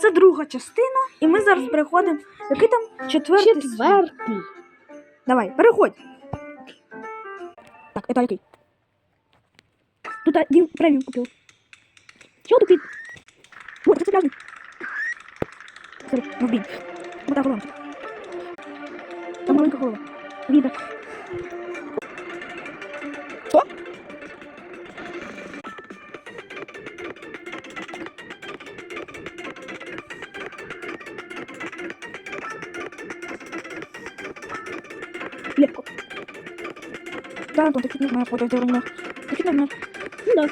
Це друга частина, і ми зараз переходимо. Який там четвертий? Четвертий. Давай, переходь. Так, это який? Тут один преміум купив. Чого тупит? Вот, це пляжний. Сорі, ну блін. Вот так голова. Там маленька голова. Видно. Що? Легко. Да, Антон, ты чуть не знаешь, вот это ровно. Ты чуть не знаешь. Ну да.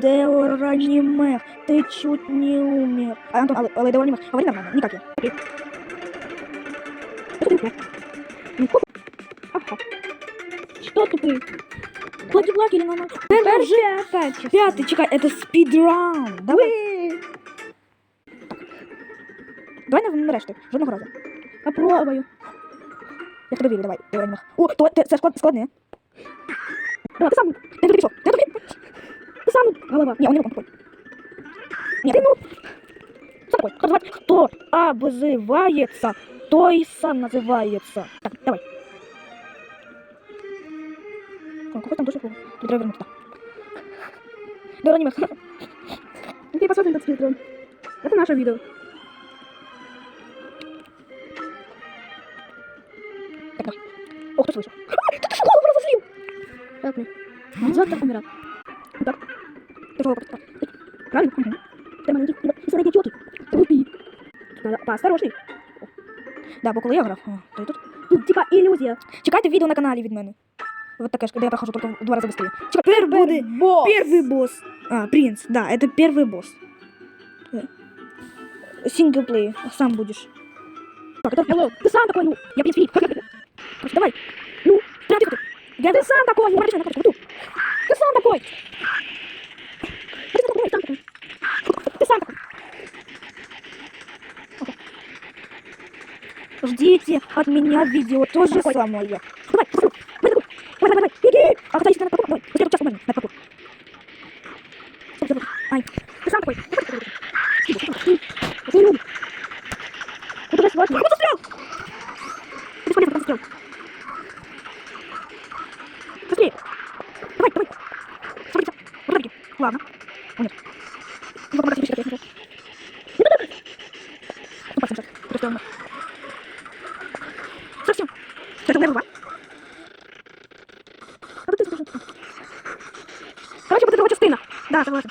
Деоранимер, ты чуть не умер. А, Антон, але, але Деоранимер, говори нормально, не как я. Окей. Это ты Ну, хоп. Ага. Что тупый? Плаки-плаки или нормально? Перший опять. Пятый, чекай, это спидран. Давай. Давай не нарешті, жодного разу. Попробую. Я в тебе вірю, давай, Деоранимер. О, то, це, це склад, складне. Давай, ти сам, ти туди пішов, ти туди. Ти сам, голова. Ні, он не руку, такой. Ні, ти ну. Сам такой, кто, называть? кто обзывается, то и сам называется. Так, давай. О, какой там душа фу. Тут треба вернуться. Деоранимер. Окей, посмотрим этот спидран. Это наше видео. Так, давай. О, кто слышал? Ты ты школу разозлил! Как мне? Завтра умирал. Так. Ты школу просто. Правильно? Угу. Ты маленький. И средние челки. Тупи. Надо поосторожней. Да, бо коли я грав, о, то і тут. Тут типа иллюзия. Чекайте відео на каналі від мене. Вот таке ж, де я прохожу только в два рази быстрее. Чекай, тепер буде босс. первый босс. А, принц, да, это первый босс. Синглплей, сам будешь. Так, это... Hello. Ты сам такой, ну. Я принц Филипп. Давай. Ну, прям ты такой. Я Ты сам такой, ну. Смотри, на карточку, вот тут. Ты сам такой. Ты сам такой, сам такой. Ты сам такой. Ждите от меня видео то же самое. Давай, давай, давай, давай, беги! А когда если на паркур, давай, вот я сейчас можно, на паркур. Стоп, стоп, стоп. Ай, ты сам такой. Давай, давай, давай. Скибу, скибу. Вот я люблю. Вот Быстрее. Давай, давай. Смотри, вот так. Ладно. Нет. Ну, помогай, тебе сейчас, я. Ну, пальцем сейчас. Просто он- Совсем. Это level 2. А вот ты скажи. Короче, вот это вот частина. Да, согласен.